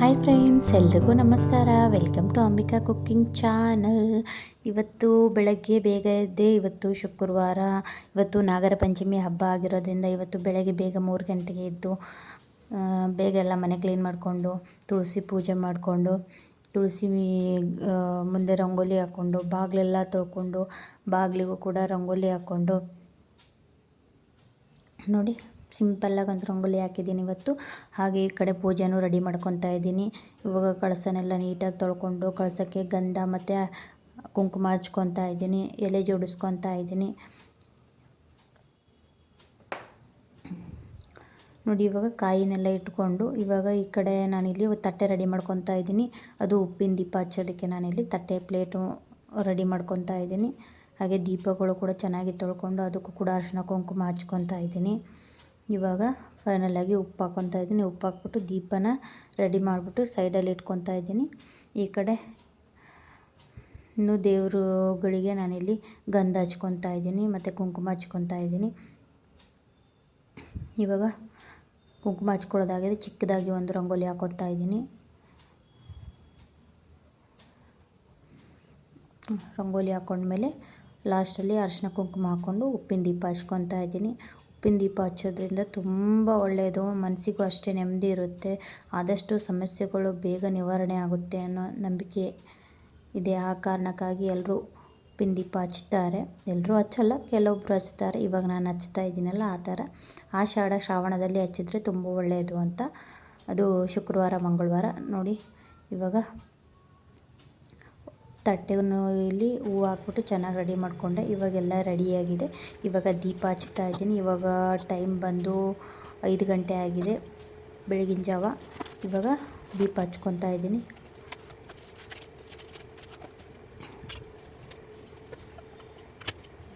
Hi friends, ಎಲ್ರಿಗೂ ನಮಸ್ಕಾರ. Welcome to Ambika cooking channel. ಇವತ್ತು ಬೆಳಗ್ಗೆ ಬೇಗ ಇದ್ದೆ ಇವತ್ತು ಶುಕ್ರವಾರ, ಇವತ್ತು ನಾಗರ ಪಂಚಮಿ ಹಬ್ಬ ಆಗಿರೋದ್ರಿಂದ ಇವತ್ತು ಬೆಳಗ್ಗೆ ಬೇಗ ಮೂರು ಗಂಟೆಗೆ ಎದ್ದು ಬೇಗ ಎಲ್ಲ ಮನೆ ಕ್ಲೀನ್ ಮಾಡಿಕೊಂಡು, ತುಳಸಿ ಪೂಜೆ ಮಾಡಿಕೊಂಡು, ತುಳಸಿ ಮುಂದೆ ರಂಗೋಲಿ ಹಾಕ್ಕೊಂಡು ಬಾಗಿಲೆಲ್ಲ ತೊಳ್ಕೊಂಡು, ಬಾಗಿಲಿಗೂ ಕೂಡ ರಂಗೋಲಿ ಹಾಕ್ಕೊಂಡು ನೋಡಿ. ಸಿಂಪಲ್ಲಾಗಿ ಒಂದು ರಂಗೋಲಿ ಹಾಕಿದ್ದೀನಿ ಇವತ್ತು. ಹಾಗೆ ಈ ಕಡೆ ಪೂಜೆನೂ ರೆಡಿ ಮಾಡ್ಕೊತಾ ಇದ್ದೀನಿ. ಇವಾಗ ಕಳಸನೆಲ್ಲ ನೀಟಾಗಿ ತೊಳ್ಕೊಂಡು ಕಳಸಕ್ಕೆ ಗಂಧ ಮತ್ತು ಕುಂಕುಮ ಹಚ್ಕೊತಾ ಇದ್ದೀನಿ. ಎಲೆ ಜೋಡಿಸ್ಕೊತಾ ಇದ್ದೀನಿ. ನೋಡಿ, ಇವಾಗ ಕಾಯಿನೆಲ್ಲ ಇಟ್ಕೊಂಡು ಇವಾಗ ಈ ಕಡೆ ನಾನಿಲ್ಲಿ ತಟ್ಟೆ ರೆಡಿ ಮಾಡ್ಕೊತಾ ಇದ್ದೀನಿ. ಅದು ಉಪ್ಪಿನ ದೀಪ ಹಚ್ಚೋದಕ್ಕೆ ನಾನಿಲ್ಲಿ ತಟ್ಟೆ ಪ್ಲೇಟು ರೆಡಿ ಮಾಡ್ಕೊತಾ ಇದ್ದೀನಿ. ಹಾಗೆ ದೀಪಗಳು ಕೂಡ ಚೆನ್ನಾಗಿ ತೊಳ್ಕೊಂಡು ಅದಕ್ಕೂ ಕೂಡ ಅರಿಶಿನ ಕುಂಕುಮ ಹಚ್ಕೊತಾ ಇದ್ದೀನಿ. ಇವಾಗ ಫೈನಲಾಗಿ ಉಪ್ಪು ಹಾಕ್ಕೊತಾ ಇದ್ದೀನಿ. ಉಪ್ಪು ಹಾಕ್ಬಿಟ್ಟು ದೀಪನ ರೆಡಿ ಮಾಡಿಬಿಟ್ಟು ಸೈಡಲ್ಲಿ ಇಟ್ಕೊತಾ ಇದ್ದೀನಿ. ಈ ಕಡೆ ಇನ್ನು ದೇವರುಗಳಿಗೆ ನಾನಿಲ್ಲಿ ಗಂಧ ಹಚ್ಕೊತಾ ಇದ್ದೀನಿ ಮತ್ತು ಕುಂಕುಮ ಹಚ್ಕೊತಾ ಇದ್ದೀನಿ. ಇವಾಗ ಕುಂಕುಮ ಹಚ್ಕೊಳ್ಳೋದಾಗಿದೆ. ಚಿಕ್ಕದಾಗಿ ಒಂದು ರಂಗೋಲಿ ಹಾಕೋತಾ ಇದ್ದೀನಿ. ರಂಗೋಲಿ ಹಾಕೊಂಡ್ಮೇಲೆ ಲಾಸ್ಟಲ್ಲಿ ಅರಿಶಿನ ಕುಂಕುಮ ಹಾಕ್ಕೊಂಡು ಉಪ್ಪಿನ ದೀಪ ಹಚ್ಕೊತಾ ಇದ್ದೀನಿ. ಉಪ್ಪಿನ ದೀಪ ಹಚ್ಚೋದ್ರಿಂದ ತುಂಬ ಒಳ್ಳೆಯದು ಮನಸ್ಸಿಗೂ ಅಷ್ಟೇ ನೆಮ್ಮದಿ ಇರುತ್ತೆ. ಆದಷ್ಟು ಸಮಸ್ಯೆಗಳು ಬೇಗ ನಿವಾರಣೆ ಆಗುತ್ತೆ ಅನ್ನೋ ನಂಬಿಕೆ ಇದೆ. ಆ ಕಾರಣಕ್ಕಾಗಿ ಎಲ್ಲರೂ ಉಪ್ಪಿನ ದೀಪ ಹಚ್ತಾರೆ. ಎಲ್ಲರೂ ಹಚ್ಚಲ್ಲ ಕೆಲವೊಬ್ಬರು ಹಚ್ತಾರೆ. ಇವಾಗ ನಾನು ಹಚ್ತಾ ಇದ್ದೀನಲ್ಲ ಆ ಥರ. ಆಷಾಢ ಶ್ರಾವಣದಲ್ಲಿ ಹಚ್ಚಿದ್ರೆ ತುಂಬ ಒಳ್ಳೆಯದು ಅಂತ. ಅದು ಶುಕ್ರವಾರ, ಮಂಗಳವಾರ ನೋಡಿ ಇವಾಗ ತಟ್ಟೆಯನ್ನು ಇಲ್ಲಿ ಹೂವು ಹಾಕ್ಬಿಟ್ಟು ಚೆನ್ನಾಗಿ ರೆಡಿ ಮಾಡಿಕೊಂಡೆ. ಇವಾಗೆಲ್ಲ ರೆಡಿಯಾಗಿದೆ ಇವಾಗ ದೀಪ ಹಚ್ತಾ ಇದ್ದೀನಿ. ಇವಾಗ ಟೈಮ್ ಬಂದು ಐದು ಗಂಟೆ ಆಗಿದೆ ಬೆಳಗಿನ ಜಾವ. ಇವಾಗ ದೀಪ ಹಚ್ಕೊತಾ ಇದ್ದೀನಿ.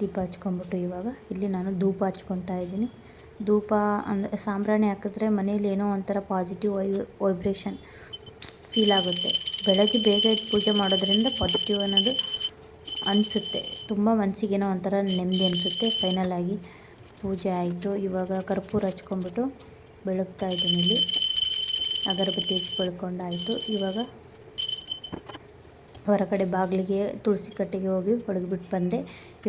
ದೀಪ ಹಚ್ಕೊಂಬಿಟ್ಟು ಇವಾಗ ಇಲ್ಲಿ ನಾನು ಧೂಪ ಹಚ್ಕೊತಾ ಇದ್ದೀನಿ. ಧೂಪ ಅಂದರೆ ಸಾಂಬ್ರಾಣಿ ಹಾಕಿದ್ರೆ ಮನೇಲಿ ಏನೋ ಒಂಥರ ಪಾಸಿಟಿವ್ ವೈ ವೈಬ್ರೇಷನ್ ಫೀಲ್ ಆಗುತ್ತೆ. ಬೆಳಗ್ಗೆ ಬೇಗ ಎದ್ದು ಪೂಜೆ ಮಾಡೋದ್ರಿಂದ ಪಾಸಿಟಿವ್ ಅನ್ನೋದು ಅನಿಸುತ್ತೆ. ತುಂಬ ಮನಸ್ಸಿಗೇನೋ ಒಂಥರ ನೆಮ್ಮದಿ ಅನಿಸುತ್ತೆ. ಫೈನಲ್ ಆಗಿ ಪೂಜೆ ಆಯಿತು. ಇವಾಗ ಕರ್ಪೂರ ಹಚ್ಕೊಂಡ್ಬಿಟ್ಟು ಬೆಳಗ್ತಾ ಇದ್ದೀನಿ ಇಲ್ಲಿ. ಅಗರಬತ್ತಿ ಹಚ್ಚಿ ಬೆಳ್ಕೊಂಡಾಯಿತು ಇವಾಗ ಹೊರಗಡೆ ಬಾಗಿಲಿಗೆ ತುಳಸಿ ಕಟ್ಟೆಗೆ ಹೋಗಿ ಬೆಳಗ್ಬಿಟ್ಟು ಬಂದೆ.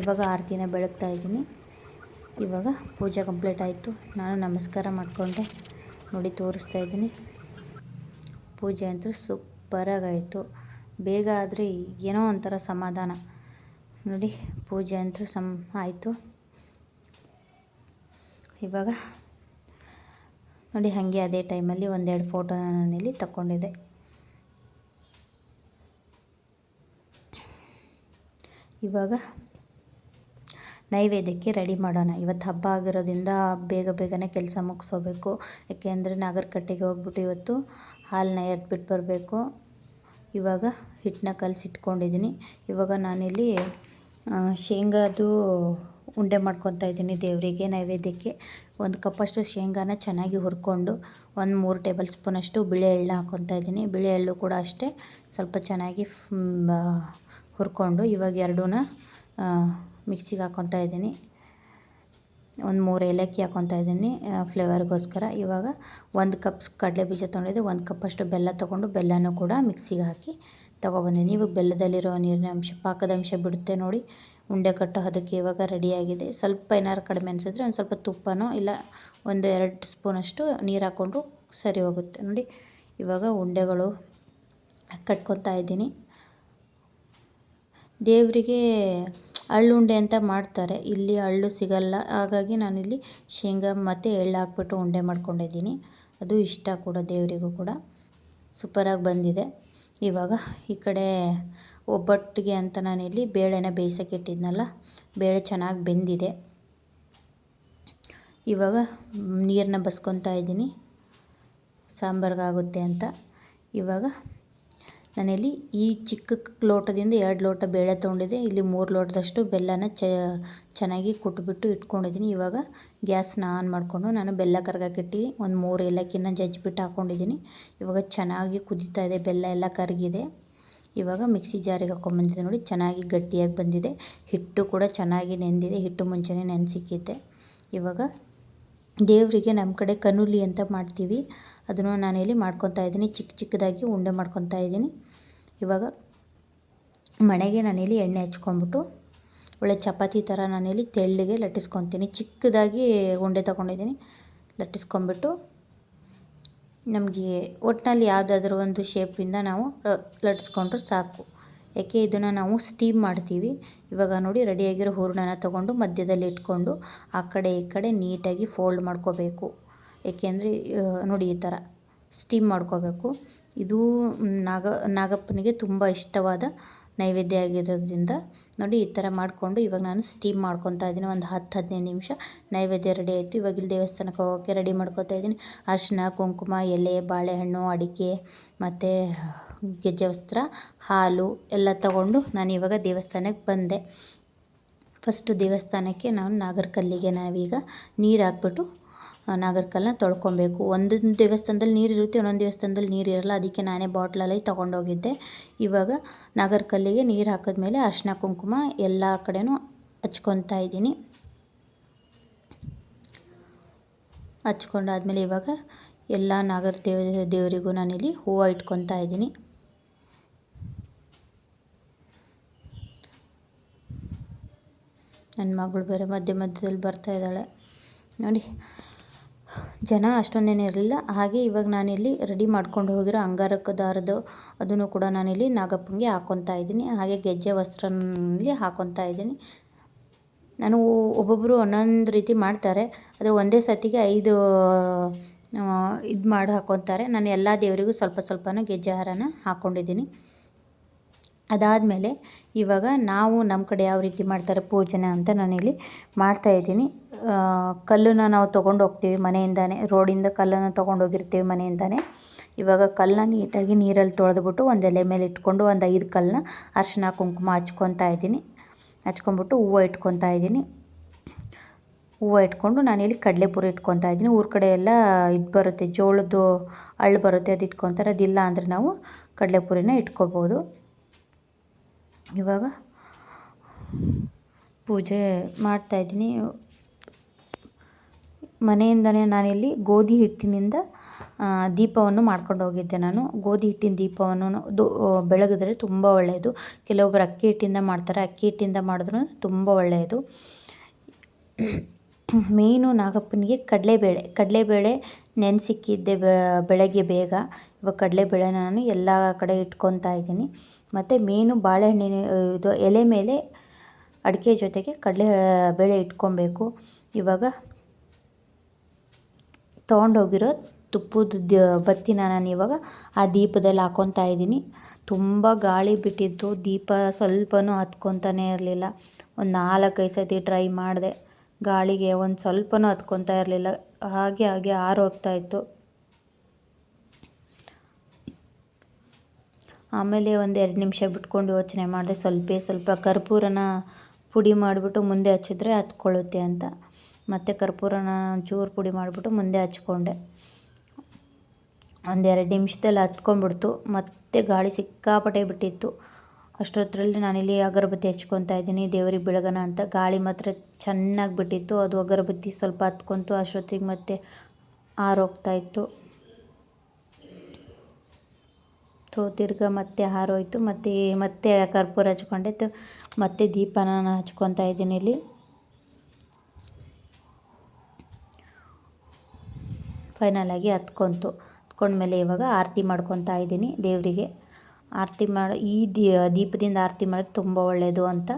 ಇವಾಗ ಆರತಿನ ಬೆಳಗ್ತಾ ಇದ್ದೀನಿ. ಇವಾಗ ಪೂಜೆ ಕಂಪ್ಲೀಟ್ ಆಯಿತು. ನಾನು ನಮಸ್ಕಾರ ಮಾಡಿಕೊಂಡೆ. ನೋಡಿ ತೋರಿಸ್ತಾ ಇದ್ದೀನಿ. ಪೂಜೆ ಅಂತೂ ಸೂಪರಾಗಾಯಿತು ಬೇಗ ಆದರೆ ಏನೋ ಒಂಥರ ಸಮಾಧಾನ. ನೋಡಿ, ಪೂಜೆ ಅಂತೂ ಸಮ, ಆಯಿತು. ಇವಾಗ ನೋಡಿ, ಹಾಗೆ ಅದೇ ಟೈಮಲ್ಲಿ ಒಂದೆರಡು ಫೋಟೋನ ಇಲ್ಲಿ ತಗೊಂಡಿದ್ದೆ ಇವಾಗ ನೈವೇದ್ಯಕ್ಕೆ ರೆಡಿ ಮಾಡೋಣ. ಇವತ್ತು ಹಬ್ಬ ಆಗಿರೋದ್ರಿಂದ ಬೇಗ ಬೇಗನೆ ಕೆಲಸ ಮುಗಿಸೋಬೇಕು ಯಾಕೆಂದರೆ ನಾಗರಕಟ್ಟೆಗೆ ಹೋಗ್ಬಿಟ್ಟು ಇವತ್ತು ಹಾಲನ್ನ ಎತ್ಬಿಟ್ಟು ಬರಬೇಕು. ಇವಾಗ ಹಿಟ್ಟನ್ನ ಕಲಸಿಟ್ಕೊಂಡಿದ್ದೀನಿ. ಇವಾಗ ನಾನಿಲ್ಲಿ ಶೇಂಗಾದು ಉಂಡೆ ಮಾಡ್ಕೊತಾ ಇದ್ದೀನಿ ದೇವರಿಗೆ ನೈವೇದ್ಯಕ್ಕೆ. ಒಂದು ಕಪ್ಪಷ್ಟು ಶೇಂಗಾನ ಚೆನ್ನಾಗಿ ಹುರ್ಕೊಂಡು ಒಂದು ಮೂರು ಟೇಬಲ್ ಸ್ಪೂನಷ್ಟು ಬಿಳಿ ಎಳ್ಳ ಹಾಕ್ಕೊತಾ ಇದ್ದೀನಿ. ಬಿಳಿ ಎಳ್ಳು ಕೂಡ ಅಷ್ಟೇ, ಸ್ವಲ್ಪ ಚೆನ್ನಾಗಿ ಹುರ್ಕೊಂಡು ಇವಾಗ ಎರಡೂ ಮಿಕ್ಸಿಗೆ ಹಾಕ್ಕೊತಾ ಇದ್ದೀನಿ. ಒಂದು ಮೂರು ಏಲಕ್ಕಿ ಹಾಕ್ಕೊತಾ ಇದ್ದೀನಿ ಫ್ಲೇವರ್ಗೋಸ್ಕರ ಇವಾಗ ಒಂದು ಕಪ್ ಕಡಲೆ ಬೀಜ ತೊಗೊಂಡಿದ್ದೆ, ಒಂದು ಕಪ್ಪಷ್ಟು ಬೆಲ್ಲ ತೊಗೊಂಡು ಬೆಲ್ಲನೂ ಕೂಡ ಮಿಕ್ಸಿಗೆ ಹಾಕಿ ತೊಗೊಬಂದಿದ್ದೀನಿ ಇವಾಗ ಬೆಲ್ಲದಲ್ಲಿರೋ ನೀರಿನ ಅಂಶ, ಪಾಕದ ಅಂಶ ಬಿಡುತ್ತೆ ನೋಡಿ. ಉಂಡೆ ಕಟ್ಟೋ ಅದಕ್ಕೆ ಇವಾಗ ರೆಡಿಯಾಗಿದೆ ಸ್ವಲ್ಪ ಏನಾರು ಕಡಿಮೆ ಅನಿಸಿದ್ರೆ ಒಂದು ಸ್ವಲ್ಪ ತುಪ್ಪನೋ, ಇಲ್ಲ ಒಂದು ಎರಡು ಸ್ಪೂನಷ್ಟು ನೀರು ಹಾಕ್ಕೊಂಡು ಸರಿ ಹೋಗುತ್ತೆ ನೋಡಿ. ಇವಾಗ ಉಂಡೆಗಳು ಕಟ್ಕೊತಾ ಇದ್ದೀನಿ. ದೇವರಿಗೆ ಅಳ್ಳುಂಡೆ ಅಂತ ಮಾಡ್ತಾರೆ. ಇಲ್ಲಿ ಅಳ್ಳು ಸಿಗಲ್ಲ. ಹಾಗಾಗಿ ನಾನಿಲ್ಲಿ ಶೇಂಗಾ ಮತ್ತು ಎಳ್ಳು ಹಾಕ್ಬಿಟ್ಟು ಉಂಡೆ ಮಾಡ್ಕೊಂಡಿದ್ದೀನಿ. ಅದು ಇಷ್ಟ ಕೂಡ ದೇವರಿಗೂ ಕೂಡ. ಸೂಪರಾಗಿ ಬಂದಿದೆ. ಇವಾಗ ಈ ಕಡೆ ಒಬ್ಬಟ್ಟಿಗೆ ಅಂತ ನಾನಿಲ್ಲಿ ಬೇಳೆನ ಬೇಯಿಸೋಕೆ ಇಟ್ಟಿದ್ನಲ್ಲ, ಬೇಳೆ ಚೆನ್ನಾಗಿ ಬೆಂದಿದೆ. ಇವಾಗ ನೀರನ್ನ ಬಸ್ಕೊತಾ ಇದ್ದೀನಿ. ಸಾಂಬಾರ್ಗಾಗುತ್ತೆ ಅಂತ. ಇವಾಗ ನಾನಿಲ್ಲಿ ಈ ಚಿಕ್ಕ ಲೋಟದಿಂದ ಎರಡು ಲೋಟ ಬೇಳೆ ತೊಗೊಂಡಿದ್ದೆ. ಇಲ್ಲಿ ಮೂರು ಲೋಟದಷ್ಟು ಬೆಲ್ಲನ ಚ, ಚೆನ್ನಾಗಿ ಕುಟ್ಬಿಟ್ಟು ಇಟ್ಕೊಂಡಿದ್ದೀನಿ. ಇವಾಗ ಗ್ಯಾಸ್ನ ಆನ್ ಮಾಡಿಕೊಂಡು ನಾನು ಬೆಲ್ಲ ಕರ್ಗಕ್ಕಿಟ್ಟು ಒಂದು ಮೂರು ಏಲಕ್ಕಿನ ಜಜ್ಜಿಬಿಟ್ಟು ಹಾಕ್ಕೊಂಡಿದ್ದೀನಿ ಇವಾಗ ಚೆನ್ನಾಗಿ ಕುದೀತಾ ಇದೆ. ಬೆಲ್ಲ ಎಲ್ಲ ಕರಗಿದೆ. ಇವಾಗ ಮಿಕ್ಸಿ ಜಾರಿಗೆ ಹಾಕೊಂಡ್ಬಂದಿದೆ ನೋಡಿ. ಚೆನ್ನಾಗಿ ಗಟ್ಟಿಯಾಗಿ ಬಂದಿದೆ. ಹಿಟ್ಟು ಕೂಡ ಚೆನ್ನಾಗಿ ನೆಂದಿದೆ. ಹಿಟ್ಟು ಮುಂಚೆನೇ ನೆನೆಸಿಕ್ಕಿದ್ದೆ. ಇವಾಗ ದೇವರಿಗೆ ನಮ್ಮ ಕಡೆ ಕನುಲಿ ಅಂತ ಮಾಡ್ತೀವಿ. ಅದನ್ನು ನಾನಿಲ್ಲಿ ಮಾಡ್ಕೊತಾ ಇದ್ದೀನಿ. ಚಿಕ್ಕ ಚಿಕ್ಕದಾಗಿ ಉಂಡೆ ಮಾಡ್ಕೊತಾ ಇದ್ದೀನಿ. ಇವಾಗ ಮಣೆಗೆ ನಾನಿಲ್ಲಿ ಎಣ್ಣೆ ಹಚ್ಕೊಂಬಿಟ್ಟು ಒಳ್ಳೆ ಚಪಾತಿ ಥರ ನಾನಿಲ್ಲಿ ತೆಳ್ಳಗೆ ಲಟ್ಟಿಸ್ಕೊತೀನಿ. ಚಿಕ್ಕದಾಗಿ ಉಂಡೆ ತೊಗೊಂಡಿದ್ದೀನಿ. ಲಟ್ಟಿಸ್ಕೊಂಬಿಟ್ಟು ನಮಗೆ ಒಟ್ಟಿನಲ್ಲಿ ಯಾವುದಾದ್ರೂ ಒಂದು ಶೇಪಿಂದ ನಾವು ಲಟ್ಟಿಸ್ಕೊಂಡ್ರೆ ಸಾಕು. ಯಾಕೆ ಇದನ್ನು ನಾವು ಸ್ಟೀಮ್ ಮಾಡ್ತೀವಿ. ಇವಾಗ ನೋಡಿ ರೆಡಿಯಾಗಿರೋ ಹೂರಣನ ತೊಗೊಂಡು ಮಧ್ಯದಲ್ಲಿ ಇಟ್ಕೊಂಡು ಆ ಕಡೆ ಈ ಕಡೆ ನೀಟಾಗಿ ಫೋಲ್ಡ್ ಮಾಡ್ಕೋಬೇಕು. ಏಕೆಂದರೆ ನೋಡಿ ಈ ಥರ ಸ್ಟೀಮ್ ಮಾಡ್ಕೋಬೇಕು. ಇದು ನಾಗ, ನಾಗಪ್ಪನಿಗೆ ತುಂಬ ಇಷ್ಟವಾದ ನೈವೇದ್ಯ ಆಗಿರೋದ್ರಿಂದ ನೋಡಿ ಈ ಥರ ಮಾಡಿಕೊಂಡು ಇವಾಗ ನಾನು ಸ್ಟೀಮ್ ಮಾಡ್ಕೊತಾ ಇದ್ದೀನಿ. ಒಂದು ಹತ್ತು, ಹದಿನೈದು ನಿಮಿಷ ನೈವೇದ್ಯ ರೆಡಿ ಆಯಿತು. ಇವಾಗ ಇಲ್ಲಿ ದೇವಸ್ಥಾನಕ್ಕೆ ಹೋಗೋಕ್ಕೆ ರೆಡಿ ಮಾಡ್ಕೊತಾ ಇದ್ದೀನಿ. ಅರಿಶಿನ ಕುಂಕುಮ, ಎಲೆ, ಬಾಳೆಹಣ್ಣು, ಅಡಿಕೆ ಮತ್ತು ಗೆಜ್ಜೆ ವಸ್ತ್ರ, ಹಾಲು ಎಲ್ಲ ತಗೊಂಡು ನಾನು ಇವಾಗ ದೇವಸ್ಥಾನಕ್ಕೆ ಬಂದೆ. ಫಸ್ಟು ದೇವಸ್ಥಾನಕ್ಕೆ ನಾನು ನಾಗರಕಲ್ಲಿಗೆ ನಾವೀಗ ನೀರು ಹಾಕ್ಬಿಟ್ಟು ನಾಗರಕಲ್ಲನ್ನ ತೊಳ್ಕೊಬೇಕು. ಒಂದೊಂದು ದೇವಸ್ಥಾನದಲ್ಲಿ ನೀರು ಇರುತ್ತೆ ಒಂದೊಂದು ದೇವಸ್ಥಾನದಲ್ಲಿ ನೀರು ಇರಲ್ಲ. ಅದಕ್ಕೆ ನಾನೇ ಬಾಟ್ಲಲ್ಲಿ ತೊಗೊಂಡೋಗಿದ್ದೆ. ಇವಾಗ ನಾಗರಕಲ್ಲಿಗೆ ನೀರು ಹಾಕಿದ್ಮೇಲೆ ಅರಿಶಿನ ಕುಂಕುಮ ಎಲ್ಲ ಕಡೆನೂ ಹಚ್ಕೊತಾ ಇದ್ದೀನಿ. ಹಚ್ಕೊಂಡಾದ್ಮೇಲೆ ಇವಾಗ ಎಲ್ಲ ನಾಗರ ದೇವ, ದೇವರಿಗೂ ನಾನಿಲ್ಲಿ ಹೂವು ಇಟ್ಕೊತಾ ಇದ್ದೀನಿ. ನನ್ನ ಮಗಳು ಬೇರೆ ಮಧ್ಯ ಮಧ್ಯದಲ್ಲಿ ಬರ್ತಾ ಇದ್ದಾಳೆ. ನೋಡಿ ಜನ ಅಷ್ಟೊಂದೇನು ಇರಲಿಲ್ಲ. ಹಾಗೆ ಇವಾಗ ನಾನಿಲ್ಲಿ ರೆಡಿ ಮಾಡ್ಕೊಂಡು ಹೋಗಿರೋ ಅಂಗಾರಕ ದಾರದ್ದು ಅದನ್ನು ಕೂಡ ನಾನಿಲ್ಲಿ ನಾಗಪ್ಪನಿಗೆ ಹಾಕ್ಕೊತಾ ಇದ್ದೀನಿ. ಹಾಗೆ ಗೆಜ್ಜೆ ವಸ್ತ್ರನಲ್ಲಿ ಹಾಕ್ಕೊತಾ ಇದ್ದೀನಿ. ನಾನು ಒಬ್ಬೊಬ್ಬರು ಒಂದೊಂದು ರೀತಿ ಮಾಡ್ತಾರೆ. ಆದರೆ ಒಂದೇ ಸತಿಗೆ ಐದು ಇದು ಮಾಡಿ ಹಾಕ್ಕೊತಾರೆ ನಾನು ಎಲ್ಲ ದೇವರಿಗೂ ಸ್ವಲ್ಪ ಸ್ವಲ್ಪನೂ ಗೆಜ್ಜೆ ಹಾರನ ಹಾಕ್ಕೊಂಡಿದ್ದೀನಿ ಅದಾದಮೇಲೆ ಇವಾಗ ನಾವು ನಮ್ಮ ಕಡೆ ಯಾವ ರೀತಿ ಮಾಡ್ತಾರೆ ಪೂಜೆನ ಅಂತ ನಾನಿಲ್ಲಿ ಮಾಡ್ತಾಯಿದ್ದೀನಿ ಕಲ್ಲನ್ನ ನಾವು ತೊಗೊಂಡು ಹೋಗ್ತೀವಿ ಮನೆಯಿಂದನೇ, ರೋಡಿಂದ ಕಲ್ಲನ್ನು ತೊಗೊಂಡು ಹೋಗಿರ್ತೀವಿ ಮನೆಯಿಂದನೇ. ಇವಾಗ ಕಲ್ಲನ್ನ ನೀಟಾಗಿ ನೀರಲ್ಲಿ ತೊಳೆದ್ಬಿಟ್ಟು ಒಂದು ಎಲೆ ಮೇಲೆ ಇಟ್ಕೊಂಡು ಒಂದು ಐದು ಕಲ್ಲನ್ನ ಅರಿಶಿನ ಕುಂಕುಮ ಹಚ್ಕೊತಾ ಇದ್ದೀನಿ. ಹಚ್ಕೊಂಬಿಟ್ಟು ಹೂವು ಇಟ್ಕೊತಾ ಇದ್ದೀನಿ. ಹೂವು ಇಟ್ಕೊಂಡು ನಾನಿಲ್ಲಿ ಕಡಲೆಪುರಿ ಇಟ್ಕೊತಾ ಇದ್ದೀನಿ. ಊರ ಕಡೆ ಎಲ್ಲ ಇದು ಬರುತ್ತೆ, ಜೋಳದ್ದು ಅಳ್ಳು ಬರುತ್ತೆ, ಅದು ಇಟ್ಕೊತಾರೆ. ಅದಿಲ್ಲ ಅಂದರೆ ನಾವು ಕಡಲೆಪುರಿನ ಇಟ್ಕೋಬೋದು. ಇವಾಗ ಪೂಜೆ ಮಾಡ್ತಾಯಿದ್ದೀನಿ ಮನೆಯಿಂದನೇ ನಾನಿಲ್ಲಿ ಗೋಧಿ ಹಿಟ್ಟಿನಿಂದ ದೀಪವನ್ನು ಮಾಡ್ಕೊಂಡು ಹೋಗಿದ್ದೆ ನಾನು. ಗೋಧಿ ಹಿಟ್ಟಿನ ದೀಪವನ್ನು ದೊ ಬೆಳಗಿದ್ರೆ ತುಂಬ ಒಳ್ಳೆಯದು. ಕೆಲವೊಬ್ಬರು ಅಕ್ಕಿ ಹಿಟ್ಟಿಂದ ಮಾಡ್ತಾರೆ. ಅಕ್ಕಿ ಹಿಟ್ಟಿಂದ ಮಾಡಿದ್ರೂ ತುಂಬ ಒಳ್ಳೆಯದು. ಮೇಯ್ನು ನಾಗಪ್ಪನಿಗೆ ಕಡಲೆಬೇಳೆ. ಕಡಲೆಬೇಳೆ ನೆನೆಸಿಕ್ಕಿದ್ದೆ ಬೆಳಗ್ಗೆ ಬೇಗ. ಇವಾಗ ಕಡಲೆಬೇಳೆ ನಾನು ಎಲ್ಲ ಕಡೆ ಇಟ್ಕೊತಾ ಇದ್ದೀನಿ. ಮತ್ತು ಮೇಯ್ನು ಬಾಳೆಹಣ್ಣಿನ ಇದು ಎಲೆ ಮೇಲೆ ಅಡಿಕೆ ಜೊತೆಗೆ ಕಡಲೆ ಬೇಳೆ ಇಟ್ಕೊಬೇಕು. ಇವಾಗ ತೊಗೊಂಡೋಗಿರೋ ತುಪ್ಪದ ಬತ್ತಿನ ನಾನು ಇವಾಗ ಆ ದೀಪದಲ್ಲಿ ಹಾಕ್ಕೊತಾ ಇದ್ದೀನಿ. ತುಂಬ ಗಾಳಿ ಬಿಟ್ಟಿತ್ತು, ದೀಪ ಸ್ವಲ್ಪನೂ ಹತ್ಕೊತಾನೇ ಇರಲಿಲ್ಲ. ಒಂದು ನಾಲ್ಕೈದು ಸತಿ ಟ್ರೈ ಮಾಡಿದೆ, ಗಾಳಿಗೆ ಒಂದು ಸ್ವಲ್ಪನೂ ಹತ್ಕೊತಾ ಇರಲಿಲ್ಲ. ಹಾಗೆ ಹಾಗೆ ಆರೋಗ್ತಾಯಿತ್ತು ಆಮೇಲೆ ಒಂದು ಎರಡು ನಿಮಿಷ ಬಿಟ್ಕೊಂಡು ಯೋಚನೆ ಮಾಡಿದೆ ಸ್ವಲ್ಪ ಸ್ವಲ್ಪ ಕರ್ಪೂರನ ಪುಡಿ ಮಾಡಿಬಿಟ್ಟು ಮುಂದೆ ಹಚ್ಚಿದ್ರೆ ಹತ್ಕೊಳ್ಳುತ್ತೆ ಅಂತ. ಮತ್ತು ಕರ್ಪೂರನ ಚೂರು ಪುಡಿ ಮಾಡಿಬಿಟ್ಟು ಮುಂದೆ ಹಚ್ಕೊಂಡೆ. ಒಂದೆರಡು ನಿಮಿಷದಲ್ಲಿ ಹತ್ಕೊಂಡ್ಬಿಡ್ತು. ಮತ್ತೆ ಗಾಳಿ ಸಿಕ್ಕಾಪಟ್ಟೆ ಬಿಟ್ಟಿತ್ತು. ಅಷ್ಟೊತ್ತರಲ್ಲಿ ನಾನಿಲ್ಲಿ ಅಗರಬತ್ತಿ ಹಚ್ಕೊತಾ ಇದ್ದೀನಿ, ದೇವ್ರಿಗೆ ಬೆಳಗನ ಅಂತ. ಗಾಳಿ ಮಾತ್ರ ಚೆನ್ನಾಗಿ ಬಿಟ್ಟಿತ್ತು. ಅದು ಅಗರಬತ್ತಿ ಸ್ವಲ್ಪ ಹತ್ಕೊಂತು, ಅಷ್ಟೊತ್ತಿಗೆ ಮತ್ತೆ ಆರೋಗ್ತಾಯಿತ್ತು ಸೊ ತಿರ್ಗಾ ಮತ್ತೆ ಹಾರೋಯ್ತು. ಮತ್ತು ಮತ್ತೆ ಕರ್ಪೂರ ಹಚ್ಕೊಂಡೆ ಮತ್ತೆ ದೀಪನ ಹಚ್ಕೊತಾ ಇದ್ದೀನಿ ಇಲ್ಲಿ. ಫೈನಲಾಗಿ ಹತ್ಕೊಂತು. ಹತ್ಕೊಂಡ್ಮೇಲೆ ಇವಾಗ ಆರತಿ ಮಾಡ್ಕೊತಾ ಇದ್ದೀನಿ ದೇವರಿಗೆ. ಆರತಿ ಮಾಡಿ, ಈ ದೀಪದಿಂದ ಆರತಿ ಮಾಡಿದ್ರೆ ತುಂಬ ಒಳ್ಳೆಯದು ಅಂತ.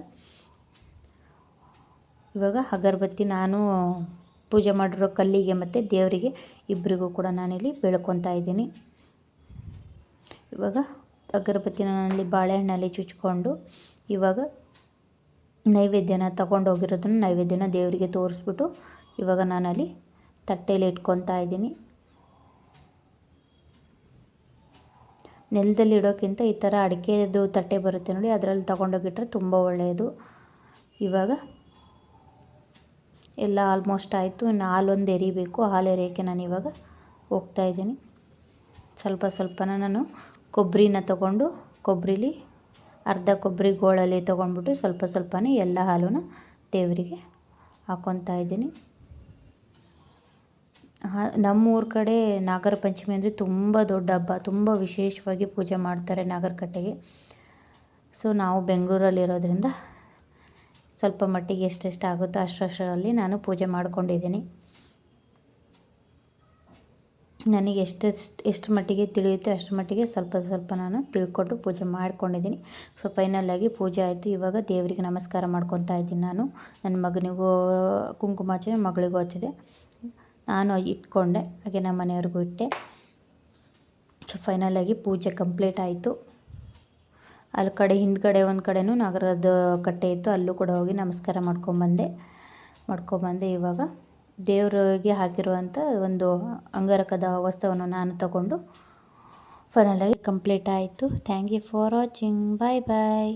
ಇವಾಗ ಅಗರಬತ್ತಿ ನಾನು ಪೂಜೆ ಮಾಡಿರೋ ಕಲ್ಲಿಗೆ ಮತ್ತು ದೇವರಿಗೆ ಇಬ್ಬರಿಗೂ ಕೂಡ ನಾನಿಲ್ಲಿ ಬೆಳ್ಕೊತಾ ಇದ್ದೀನಿ. ಇವಾಗ ಅಗರಬತ್ತಿನ ನಾನಲ್ಲಿ ಬಾಳೆಹಣ್ಣಲ್ಲಿ ಚುಚ್ಕೊಂಡು ಇವಾಗ ನೈವೇದ್ಯನ ತಗೊಂಡೋಗಿರೋದನ್ನ ನೈವೇದ್ಯನ ದೇವರಿಗೆ ತೋರಿಸ್ಬಿಟ್ಟು ಇವಾಗ ನಾನಲ್ಲಿ ತಟ್ಟೆಯಲ್ಲಿ ಇಟ್ಕೊತಾ ಇದ್ದೀನಿ. ನೆಲದಲ್ಲಿ ಇಡೋಕ್ಕಿಂತ ಈ ಥರ ಅಡಿಕೆದು ತಟ್ಟೆ ಬರುತ್ತೆ ನೋಡಿ, ಅದರಲ್ಲಿ ತಗೊಂಡೋಗಿಟ್ರೆ ತುಂಬ ಒಳ್ಳೆಯದು. ಇವಾಗ ಎಲ್ಲ ಆಲ್ಮೋಸ್ಟ್ ಆಯಿತು, ಇನ್ನು ಹಾಲೊಂದು ಎರಿಬೇಕು. ಹಾಲು ಎರಿಯೋಕ್ಕೆ ನಾನು ಇವಾಗ ಹೋಗ್ತಾಯಿದ್ದೀನಿ ಸ್ವಲ್ಪ ಸ್ವಲ್ಪನ ನಾನು ಕೊಬ್ಬರಿನ ತಗೊಂಡು ಕೊಬ್ಬರಿಲಿ ಅರ್ಧ ಕೊಬ್ಬರಿ ಗೋಳಲ್ಲಿ ತೊಗೊಂಡ್ಬಿಟ್ಟು ಸ್ವಲ್ಪ ಸ್ವಲ್ಪನೇ ಎಲ್ಲ ಹಾಲನ್ನು ದೇವರಿಗೆ ಹಾಕ್ಕೊತಾ ಇದ್ದೀನಿ. ನಮ್ಮೂರ ಕಡೆ ನಾಗರ ಪಂಚಮಿ ಅಂದರೆ ತುಂಬ ದೊಡ್ಡ ಹಬ್ಬ, ತುಂಬ ವಿಶೇಷವಾಗಿ ಪೂಜೆ ಮಾಡ್ತಾರೆ ನಾಗರಕಟ್ಟೆಗೆ. ಸೊ ನಾವು ಬೆಂಗಳೂರಲ್ಲಿರೋದ್ರಿಂದ ಸ್ವಲ್ಪ ಮಟ್ಟಿಗೆ ಎಷ್ಟೆಷ್ಟು ಆಗುತ್ತೋ ಅಷ್ಟರಲ್ಲಿ ನಾನು ಪೂಜೆ ಮಾಡ್ಕೊಂಡಿದ್ದೀನಿ. ನನಗೆ ಎಷ್ಟೆಷ್ಟು, ಎಷ್ಟು ಮಟ್ಟಿಗೆ ತಿಳಿಯುತ್ತೆ ಅಷ್ಟು ಮಟ್ಟಿಗೆ ಸ್ವಲ್ಪ ಸ್ವಲ್ಪ ನಾನು ತಿಳ್ಕೊಂಡು ಪೂಜೆ ಮಾಡ್ಕೊಂಡಿದ್ದೀನಿ. ಸೊ ಫೈನಲಾಗಿ ಪೂಜೆ ಆಯಿತು. ಇವಾಗ ದೇವರಿಗೆ ನಮಸ್ಕಾರ ಮಾಡ್ಕೊತಾ ಇದ್ದೀನಿ ನಾನು. ನನ್ನ ಮಗನಿಗೂ ಕುಂಕುಮ ಹಚ್ಚಿದೆ, ಮಗಳಿಗೂ ಹಚ್ಚಿದೆ. ನಾನು ಇಟ್ಕೊಂಡೆ, ಹಾಗೆ ನಮ್ಮ ಮನೆಯವ್ರಿಗೂ ಇಟ್ಟೆ. ಸೊ ಫೈನಲಾಗಿ ಪೂಜೆ ಕಂಪ್ಲೀಟ್ ಆಯಿತು. ಅಲ್ಲಿ ಕಡೆ, ಹಿಂದ್ಗಡೆ ಒಂದು ಕಡೆನೂ ನಾಗರದ ಕಟ್ಟೆ ಇತ್ತು. ಅಲ್ಲೂ ಕೂಡ ಹೋಗಿ ನಮಸ್ಕಾರ ಮಾಡ್ಕೊಂಬಂದೆ. ಮಾಡ್ಕೊಂಬಂದೆ ಇವಾಗ ದೇವರಿಗೆ ಹಾಕಿರುವಂಥ ಒಂದು ಅಂಗರಕದ ವಸ್ತುವನ್ನು ನಾನು ತಗೊಂಡು ಫೈನಲಾಗಿ ಕಂಪ್ಲೀಟ್ ಆಯಿತು. Thank you for watching bye bye